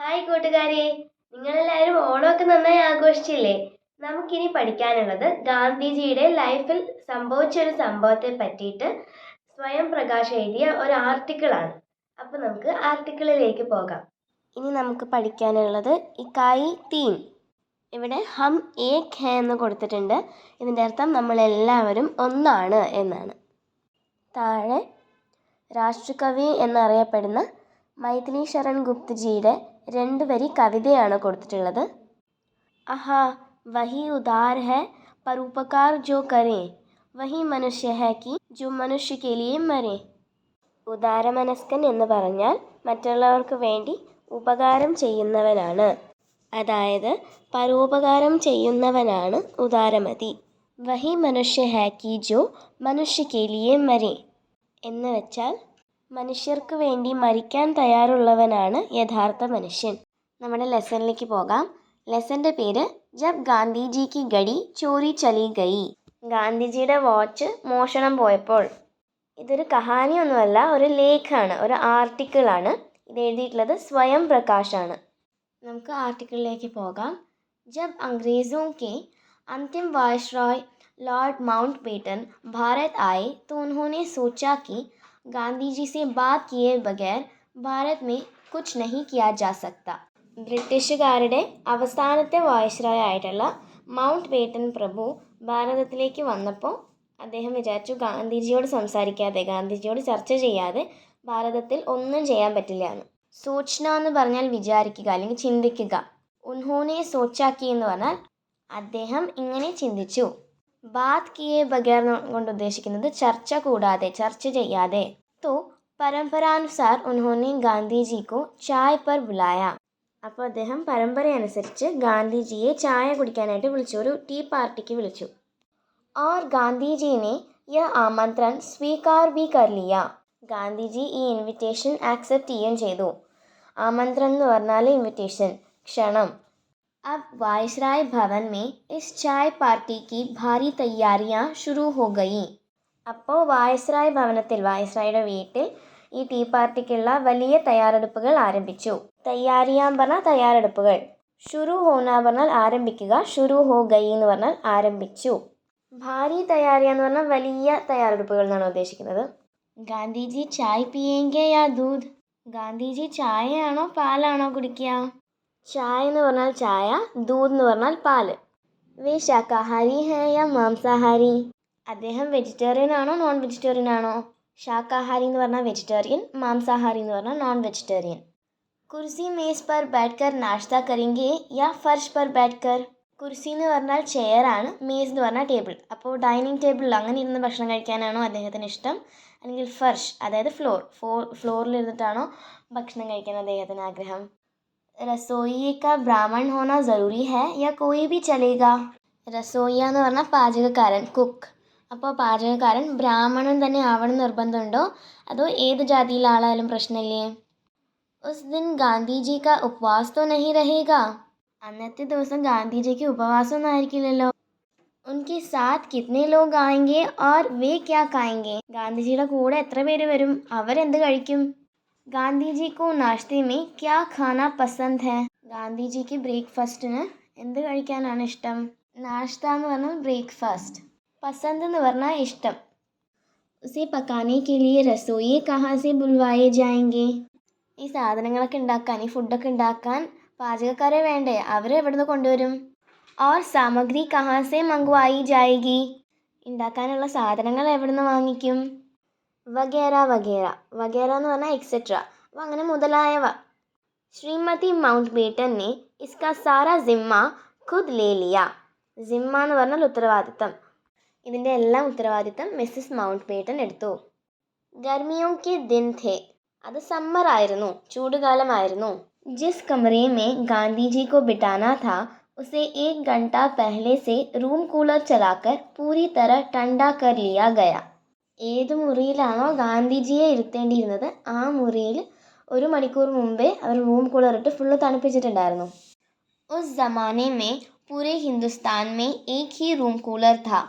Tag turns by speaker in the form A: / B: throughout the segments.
A: Hi കൂട്ടുകാരെ. നിങ്ങളെല്ലാവരും ഓണമൊക്കെ നന്നായി ആഘോഷിച്ചില്ലേ? നമുക്കിനി പഠിക്കാനുള്ളത് ഗാന്ധിജിയുടെ ലൈഫിൽ സംഭവിച്ച ഒരു സംഭവത്തെ പറ്റിയിട്ട് സ്വയം പ്രകാശ് എഴുതിയ ഒരു ആർട്ടിക്കിളാണ്. അപ്പോൾ നമുക്ക് ആർട്ടിക്കിളിലേക്ക് പോകാം. ഇനി നമുക്ക് പഠിക്കാനുള്ളത് ഇക്കായി തീൻ ഇവിടെ ഹം ഏക് ഖേ എന്ന് കൊടുത്തിട്ടുണ്ട്. ഇതിന്റെ അർത്ഥം നമ്മളെല്ലാവരും ഒന്നാണ് എന്നാണ്. താഴെ രാഷ്ട്രകവി എന്നറിയപ്പെടുന്ന മൈഥിലി ശരൺ ഗുപ്തജിയുടെ രണ്ട് വരി കവിതയാണ് കൊടുത്തിട്ടുള്ളത്. അഹാ വഹി ഉദാർ ഹെ പരോപകാർ ജോ കരേ. വഹി മനുഷ്യ ഹെ കി ജോ മനുഷ്യ കെലിയെ മരേ. ഉദാരമനസ്കൻ എന്ന് പറഞ്ഞാൽ മറ്റുള്ളവർക്ക് വേണ്ടി ഉപകാരം ചെയ്യുന്നവനാണ്. അതായത് പരോപകാരം ചെയ്യുന്നവനാണ് ഉദാരമതി. വഹി മനുഷ്യ ഹെ കി ജോ മനുഷ്യ കെലിയെ മരേ. എന്ന് വെച്ചാൽ മനുഷ്യർക്ക് വേണ്ടി മരിക്കാൻ തയ്യാറുള്ളവനാണ് യഥാർത്ഥ മനുഷ്യൻ നമ്മുടെ ലെസണിലേക്ക് പോകാം ലെസൻ്റെ പേര് ജബ് ഗാന്ധിജി കി ഗടി ചോരി ചലി ഗയി ഗാന്ധിജിയുടെ വാച്ച് മോഷണം പോയപ്പോൾ ഇതൊരു കഹാനിയൊന്നുമല്ല ഒരു ലേഖാണ് ഒരു ആർട്ടിക്കിളാണ് ഇത് എഴുതിയിട്ടുള്ളത് സ്വയം പ്രകാശാണ് നമുക്ക് ആർട്ടിക്കിളിലേക്ക് പോകാം ജബ് അംഗ്രേസോं के अंतिम वायसराय लॉर्ड माउंटबेटन भारत आए तो उन्होंने सोचा कि गांधी जी से बात किए बगैर भारत में कुछ नहीं किया जा सकता ബ്രിട്ടീഷുകാരുടെ അവസാനത്തെ വായിസ്രായ ആയിട്ടുള്ള മൗണ്ട് ബേട്ടൻ പ്രഭു ഭാരതത്തിലേക്ക് വന്നപ്പോൾ അദ്ദേഹം വിചാരിച്ചു ഗാന്ധിജിയോട് സംസാരിക്കാതെ ഗാന്ധിജിയോട് ചർച്ച ചെയ്യാതെ ഭാരതത്തിൽ ഒന്നും ചെയ്യാൻ പറ്റില്ല എന്ന് സൂചന എന്ന് പറഞ്ഞാൽ വിചാരിക്കുക അല്ലെങ്കിൽ ചിന്തിക്കുക ഉൻഹോനെ സോച്ചാക്കി എന്ന് പറഞ്ഞാൽ അദ്ദേഹം ഇങ്ങനെ ചിന്തിച്ചു ബാത് കിയെ ബഗേർ കൊണ്ട് ഉദ്ദേശിക്കുന്നത് ചർച്ച കൂടാതെ ചർച്ച ചെയ്യാതെ. തോ പരമ്പരാനുസാർ ഉൻഹോനെ ഗാന്ധിജിക്കു ചായ പർ ബുലായ അപ്പോൾ അദ്ദേഹം പരമ്പരയനുസരിച്ച് ഗാന്ധിജിയെ ചായ കുടിക്കാനായിട്ട് വിളിച്ചു ഒരു ടീ പാർട്ടിക്ക് വിളിച്ചു. ഓർ ഗാന്ധിജീനെ യ ആമന്ത്രൺ സ്വീകാർ ബി കർലിയ. ഗാന്ധിജി ഈ ഇൻവിറ്റേഷൻ ആക്സെപ്റ്റ് ചെയ്യുകയും ചെയ്തു. ആമന്ത്രൺ എന്ന് പറഞ്ഞാൽ ഇൻവിറ്റേഷൻ ക്ഷണം. अब वायसराय भवन में इस चाय पार्टी की भारी तैयारियां शुरू हो गई അപ്പോൾ വായസ്രായ് ഭവനത്തിൽ വായസ്രായുടെ വീട്ടിൽ ഈ ടീ പാർട്ടിക്കുള്ള വലിയ തയ്യാറെടുപ്പുകൾ ആരംഭിച്ചു തയ്യാറിയാൻ പറഞ്ഞാൽ തയ്യാറെടുപ്പുകൾ ഷുരു ഹോന പറഞ്ഞാൽ ആരംഭിക്കുക ഷുരു ഹോ ഗൈ എന്ന് പറഞ്ഞാൽ ആരംഭിച്ചു ഭാരി തയ്യാറിയ എന്ന് പറഞ്ഞാൽ വലിയ തയ്യാറെടുപ്പുകൾ എന്നാണ് ഉദ്ദേശിക്കുന്നത് ഗാന്ധിജി ചായ് പിയേങ്കെ യാ ദൂത് ഗാന്ധിജി ചായയാണോ പാലാണോ കുടിക്കുക ചായ എന്ന് പറഞ്ഞാൽ ചായ ദൂത് എന്ന് പറഞ്ഞാൽ പാൽ. വേ ശാക്കാഹാരി ഹേ മാംസാഹാരി? അദ്ദേഹം വെജിറ്റേറിയൻ ആണോ നോൺ വെജിറ്റേറിയൻ ആണോ? ശാക്കാഹാരി എന്ന് പറഞ്ഞാൽ വെജിറ്റേറിയൻ മാംസാഹാരി എന്ന് പറഞ്ഞാൽ നോൺ വെജിറ്റേറിയൻ കുർസി മേസ് പർ ബാറ്റ്കർ നാഷ്ത കरेंगे യാ ഫർഷ് പർ ബാറ്റ്കർ? കുർസി എന്ന് പറഞ്ഞാൽ ചെയർ ആണ് മേസ് എന്ന് പറഞ്ഞാൽ ടേബിൾ. അപ്പോൾ ഡൈനിങ് ടേബിളിൽ അങ്ങനെ ഇരുന്ന് ഭക്ഷണം കഴിക്കാനാണോ അദ്ദേഹത്തിന് ഇഷ്ടം? അല്ലെങ്കിൽ ഫർഷ് അതായത് ഫ്ലോർ ഫ്ലോറിൽ ഇരുന്നിട്ടാണോ ഭക്ഷണം കഴിക്കാൻ അദ്ദേഹത്തിന് ആഗ്രഹം? रसोई का ब्राह्मण होना ज़रूरी है या कोई भी चलेगा റസോയ്യ എന്ന് പറഞ്ഞാൽ പാചകക്കാരൻ കുക്ക് അപ്പോൾ പാചകക്കാരൻ ബ്രാഹ്മണൻ തന്നെ ആവണം നിർബന്ധമുണ്ടോ അതോ ഏത് ജാതിയിലെ ആളായാലും പ്രശ്നമില്ലേ ഉസ് ദിൻ ഗാന്ധിജി കാ ഉപവാസ് തോ നഹി രഹേഗ അന്നത്തെ ദിവസം ഗാന്ധിജിക്ക് ഉപവാസമൊന്നും ആയിരിക്കില്ലല്ലോ ഉൻകെ സാത്ത് കിത്നെ ലോഗ് ആയെങ്കിൽ ഓർ വേ ക്യാ കായെങ്കിൽ ഗാന്ധിജിയുടെ കൂടെ എത്ര പേര് വരും അവരെന്ത് കഴിക്കും ഗാന്ധിജിക്കോ നാശ്തേ മേ ക്യാ ഖാന പസന്ദ് ഹെ? ഗാന്ധിജിക്ക് ബ്രേക്ക്ഫാസ്റ്റിന് എന്ത് കഴിക്കാനാണ് ഇഷ്ടം? നാഷ്ട എന്ന് പറഞ്ഞാൽ ബ്രേക്ക്ഫാസ്റ്റ്. പസന്ത് എന്ന് പറഞ്ഞാൽ ഇഷ്ടം. ഉസേ പക്കാനെ കെ ലിയെ രസോയെ കഹാ സെ ബുൽവായെ ജായെങ്കെ ഈ സാധനങ്ങളൊക്കെ ഉണ്ടാക്കാൻ ഈ ഫുഡൊക്കെ ഉണ്ടാക്കാൻ പാചകക്കാരെ വേണ്ടേ? അവരെ എവിടുന്ന് കൊണ്ടുവരും? ഓർ സാമഗ്രി കഹാ സെ മംഗ്വായി ജായേഗി? ഉണ്ടാക്കാനുള്ള സാധനങ്ങൾ എവിടുന്ന് വാങ്ങിക്കും? വഗേര വഗേര വഗേര എന്ന് പറഞ്ഞാൽ എക്സെട്ര അപ്പോൾ അങ്ങനെ മുതലായവ ശ്രീമതി മൗണ്ട് ബേട്ടൻ ने इसका सारा जिम्मा खुद ले लिया ജിമ്മ എന്ന് പറഞ്ഞാൽ ഉത്തരവാദിത്തം ഇതിൻ്റെ എല്ലാം ഉത്തരവാദിത്തം മിസ്സസ് മൗണ്ട് ബേട്ടൻ എടുത്തു ഗർമിയോ കെ ദിൻ ഥേ അത് സമ്മർ ആയിരുന്നു ചൂടുകാലമായിരുന്നു ജിസ് കമറേ മേ ഗാന്ധിജി को बिठाना था उसे एक घंटा पहले से रूम कूलर चलाकर पूरी तरह ठंडा कर लिया गया ഏത് മുറിയിലാണോ ഗാന്ധിജിയെ ഇരുത്തേണ്ടിയിരുന്നത് ആ മുറിയിൽ ഒരു മണിക്കൂർ മുമ്പേ അവർ റൂം കൂളറിട്ട് ഫുള്ള് തണുപ്പിച്ചിട്ടുണ്ടായിരുന്നു. ഉസ് ജമാനെ മേ പൂരെ ഹിന്ദുസ്ഥാൻ മേ ഏക് ഹി റൂം കൂളർ ഥ.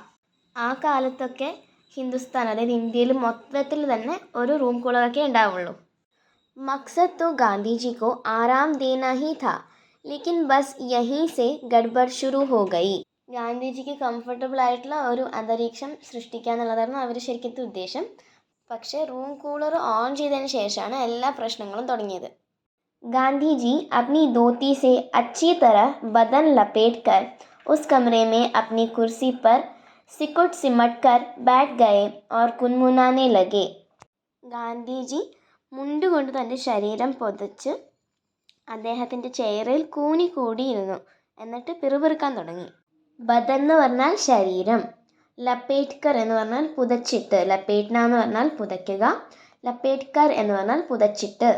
A: ആ കാലത്തൊക്കെ ഹിന്ദുസ്ഥാൻ അതായത് ഇന്ത്യയിൽ മൊത്തത്തിൽ തന്നെ ഒരു റൂം കൂളറൊക്കെ ഉണ്ടാവുള്ളൂ. മക്സദ് തോ ഗാന്ധിജിക്കോ ആരാം ദേന ഹി ഥ ലേക്കിൻ ബസ് യഹീ സെ ഗഡ്ബഡ് ശുരു ഹോ ഗയി. ഗാന്ധിജിക്ക് കംഫർട്ടബിൾ ആയിട്ടുള്ള ഒരു അന്തരീക്ഷം സൃഷ്ടിക്കുക എന്നുള്ളതായിരുന്നു അവർ ശരിക്കത്തെ ഉദ്ദേശം. പക്ഷേ റൂം കൂളർ ഓൺ ചെയ്തതിന് ശേഷമാണ് എല്ലാ പ്രശ്നങ്ങളും തുടങ്ങിയത്. ഗാന്ധിജി അപ്നി ധോത്തി സെ അച്ചി തര ബദൻ ലപേറ്റ് കർ ഉസ് കമറെ മേ അപ്നി കുർസി പർ സിക്കുട്ട് സിമട്ട് കർ ബാറ്റ് ഗയേ ഓർ കുൻമുനാനെ ലഗേ. ഗാന്ധിജി മുണ്ടുകൊണ്ട് തന്റെ ശരീരം പൊതച്ച് അദ്ദേഹത്തിന്റെ ചെയറിൽ കൂനി കൂടിയിരുന്നു എന്നിട്ട് പിറുപിറുക്കാൻ തുടങ്ങി. ബദൻ എന്ന് പറഞ്ഞാൽ ശരീരം ലപ്പേറ്റ്കർ എന്ന് പറഞ്ഞാൽ പുതച്ചിട്ട് ലപ്പേറ്റ്ന എന്ന് പറഞ്ഞാൽ പുതയ്ക്കുക ലപ്പേറ്റ്കർ എന്ന് പറഞ്ഞാൽ പുതച്ചിട്ട്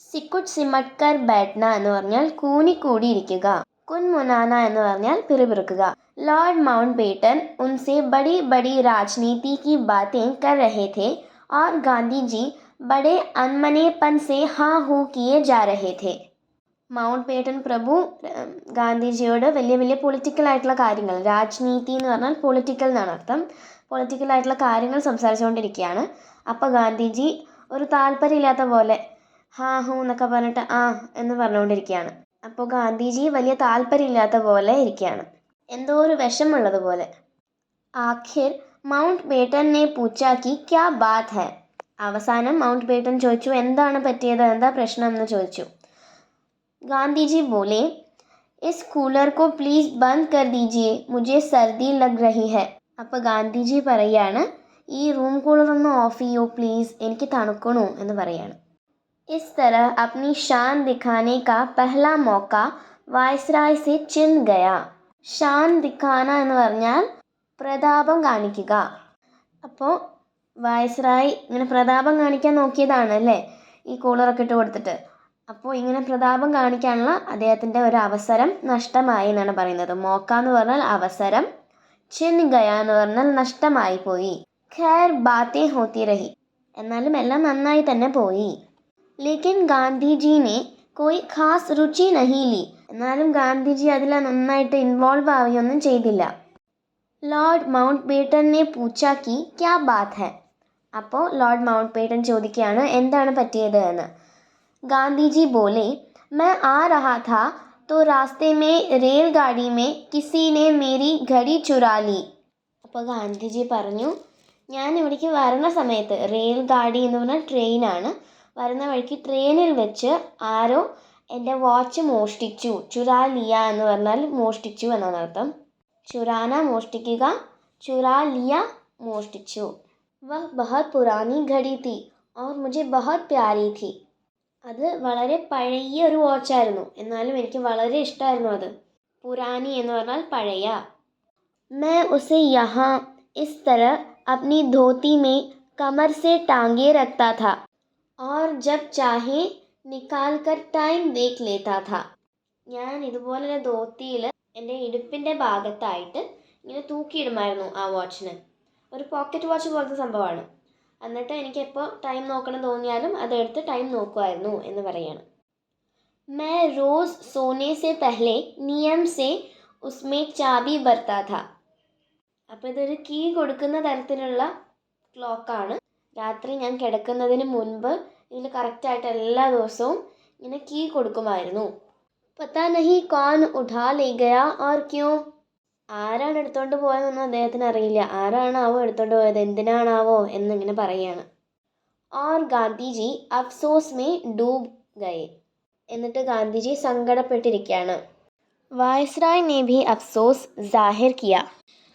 A: സിക്കുട്ട് സിമട്കർ ബാറ്റ്ന എന്ന് പറഞ്ഞാൽ കൂനിക്കൂടിയിരിക്കുക കുൻ മുനാന എന്ന് പറഞ്ഞാൽ പിറുപിറുക്കുക लॉर्ड माउंटबेटन उनसे बड़ी बड़ी राजनीति की बातें कर रहे थे और गांधी जी बड़े अनमनेपन से हाँ हूँ किए जा रहे थे മൗണ്ട് ബേട്ടൻ പ്രഭു ഗാന്ധിജിയോട് വലിയ വലിയ പൊളിറ്റിക്കൽ ആയിട്ടുള്ള കാര്യങ്ങൾ രാജ്നീതി എന്ന് പറഞ്ഞാൽ പൊളിറ്റിക്കൽ എന്നാണ് അർത്ഥം. പൊളിറ്റിക്കൽ ആയിട്ടുള്ള കാര്യങ്ങൾ സംസാരിച്ചുകൊണ്ടിരിക്കുകയാണ്. അപ്പോൾ ഗാന്ധിജി ഒരു താല്പര്യമില്ലാത്ത പോലെ ഹാ ഹൂ എന്നൊക്കെ പറഞ്ഞിട്ട് ആ എന്ന് പറഞ്ഞുകൊണ്ടിരിക്കുകയാണ്. അപ്പോൾ ഗാന്ധിജി വലിയ താല്പര്യമില്ലാത്ത പോലെ ഇരിക്കുകയാണ്. എന്തോ ഒരു വിഷമുള്ളത് പോലെ. ആഖിർ മൗണ്ട് ബേട്ടനെ പൂച്ചാക്കി ക്യാ ബാത്ത് ഹെ? അവസാനം മൗണ്ട് ബേട്ടൻ ചോദിച്ചു എന്താണ് പറ്റിയത്? എന്താ പ്രശ്നം? എന്ന് ചോദിച്ചു. ഗാന്ധിജി बोले इस कूलर को प्लीज़ बंद कर दीजिए मुझे सर्दी लग रही है അപ്പോൾ ഗാന്ധിജി പറയാണ് ഈ റൂം കൂളർ ഒന്ന് ഓഫ് ചെയ്യൂ പ്ലീസ് എനിക്ക് തണുക്കണു എന്ന് പറയാണ് इस तरह अपनी शान दिखाने का पहला मौका वायसराय से चिन गया ഷാൻ ദിഖാന എന്ന് പറഞ്ഞാൽ പ്രതാപം കാണിക്കുക അപ്പോൾ വായസ്രായ് ഇങ്ങനെ പ്രതാപം കാണിക്കാൻ നോക്കിയതാണ് അല്ലേ ഈ കൂളറൊക്കെ ഇട്ട് കൊടുത്തിട്ട് അപ്പോൾ ഇങ്ങനെ പ്രതാപം കാണിക്കാനുള്ള അദ്ദേഹത്തിന്റെ ഒരു അവസരം നഷ്ടമായി എന്നാണ് പറയുന്നത്. മോക്ക എന്ന് പറഞ്ഞാൽ അവസരം ചിൻ ഗയ എന്ന് പറഞ്ഞാൽ നഷ്ടമായി പോയി. ഖേർ ബാത്തേ ഹോത്തി റഹി എന്നാലും എല്ലാം നന്നായി തന്നെ പോയി. ലേക്കിൻ ഗാന്ധിജീനെ കോയി ഖാസ് രുചി നഹീലി എന്നാലും ഗാന്ധിജി അതിൽ നന്നായിട്ട് ഇൻവോൾവ് ആവുകയൊന്നും ചെയ്തില്ല. ലോർഡ് മൗണ്ട് ബേട്ടനെ പൂച്ചാക്കി ക്യാ ബാത്ത് ഹെ? അപ്പോൾ ലോർഡ് മൗണ്ട് ബേട്ടൻ ചോദിക്കുകയാണ് എന്താണ് പറ്റിയത് എന്ന്. गांधी जी बोले मैं आ रहा था तो रास्ते में रेलगाड़ी में किसी ने मेरी घड़ी चुरा ली. അപ്പോൾ ഗാന്ധിജി പറഞ്ഞു ഞാൻ ഇവിടേക്ക് വരണ സമയത്ത് റെയിൽ ഗാഡി എന്ന് പറഞ്ഞാൽ ട്രെയിനാണ് വരുന്ന വഴിക്ക് ട്രെയിനിൽ വെച്ച് ആരോ എന്റെ വാച്ച് മോഷ്ടിച്ചു. ചുരാലിയ എന്ന് പറഞ്ഞാൽ മോഷ്ടിച്ചു എന്നാണ് അർത്ഥം. ചുരാന മോഷ്ടിക്കുക ചുരാലിയ മോഷ്ടിച്ചു. വഹ് ബഹത് പുരാനി ഘടി തീ ഓർ മുझे ബഹത് പ്യാരി തീ അത് വളരെ പഴകിയ ഒരു വാച്ചായിരുന്നു എന്നാലും എനിക്ക് വളരെ ഇഷ്ടമായിരുന്നു അത്. പുരാനി എന്ന് പറഞ്ഞാൽ പഴയ. മേ ഉസെ യഹാ ഇസ് തര അപ്നി ധോത്തി മേ കമർ സെ ടാങ്കെ രക്താ ഥാ. ഓർ ജബ് ചാഹെ നിക്കാൽ കർ ടൈം വേക്ക് ലേത്താ ഥാ. ഞാൻ ഇതുപോലെ ധോത്തിയിൽ എന്റെ ഇടുപ്പിന്റെ ഭാഗത്തായിട്ട് ഇങ്ങനെ തൂക്കിയിടുമായിരുന്നു ആ വാച്ചിന് ഒരു പോക്കറ്റ് വാച്ച് പോലത്തെ സംഭവമാണ്. എന്നിട്ട് എനിക്ക് എപ്പോൾ ടൈം നോക്കണം തോന്നിയാലും അതെടുത്ത് ടൈം നോക്കുമായിരുന്നു എന്ന് പറയാണ്. മേ റോസ് സോനെ സെ പെഹ്ലെ നിയം സെ ഉസ്മേ ചാബി ബർത്താഥ അപ്പോൾ ഇതൊരു കീ കൊടുക്കുന്ന തരത്തിലുള്ള ക്ലോക്കാണ്. രാത്രി ഞാൻ കിടക്കുന്നതിന് മുൻപ് ഇതിൽ കറക്റ്റായിട്ട് എല്ലാ ദിവസവും ഇങ്ങനെ കീ കൊടുക്കുമായിരുന്നു. പത്താ നഹി കോൺ ഉഠാ ലേ ഗയാ ഓർ ക്യോ? ആരാണ് എടുത്തോണ്ട് പോയതെന്ന് അദ്ദേഹത്തിന് അറിയില്ല ആരാണാവോ എടുത്തോണ്ട് പോയത് എന്തിനാണാവോ എന്നിങ്ങനെ പറയുകയാണ് ഓർ ഗാന്ധിജി അഫ്സോസ് മേ ഡൂബ് ഗയെ എന്നിട്ട് ഗാന്ധിജി സങ്കടപ്പെട്ടിരിക്കുകയാണ് वायसराय ने भी अफसोस जाहिर किया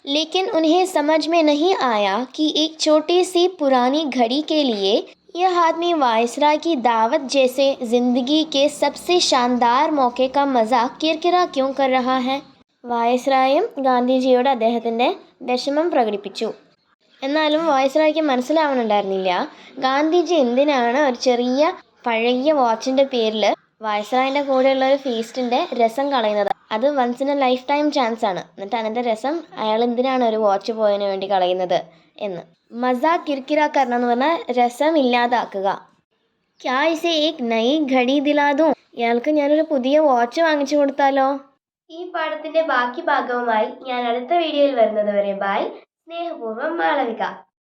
A: लेकिन उन्हें समझ में नहीं आया कि एक छोटी सी पुरानी घड़ी के लिए यह आदमी वायसराय की दावत जैसे ज़िंदगी के सबसे शानदार मौके का मज़ा किरकिरा क्यों कर रहा है വായസ്രായും ഗാന്ധിജിയോട് അദ്ദേഹത്തിന്റെ വിഷമം പ്രകടിപ്പിച്ചു. എന്നാലും വായസ്രായ്ക്ക് മനസ്സിലാവണുണ്ടായിരുന്നില്ല. ഗാന്ധിജി എന്തിനാണ് ഒരു ചെറിയ പഴകിയ വാച്ചിന്റെ പേരിൽ വായസ്രായിന്റെ കൂടെയുള്ള ഒരു ഫീസ്റ്റിന്റെ രസം കളയുന്നത്? അത് once in a lifetime chance ആണ്. എന്നിട്ട് അതിന്റെ രസം അയാൾ എന്തിനാണ് ഒരു വാച്ച് പോയതിന് വേണ്ടി കളയുന്നത് എന്ന്. മസ കിർക്കിരാക്കരണം എന്ന് പറഞ്ഞാൽ രസം ഇല്ലാതാക്കുക ക്യാ ഇസെ ഏക് നൈ ഘടി ദിലാദും ഇയാൾക്ക് ഞാനൊരു പുതിയ വാച്ച് വാങ്ങിച്ചു കൊടുത്താലോ? ഈ പാഠത്തിന്റെ ബാക്കി ഭാഗവുമായി ഞാൻ അടുത്ത വീഡിയോയിൽ വരുന്നത് വരെ ബായ് സ്നേഹപൂർവം മാളവിക.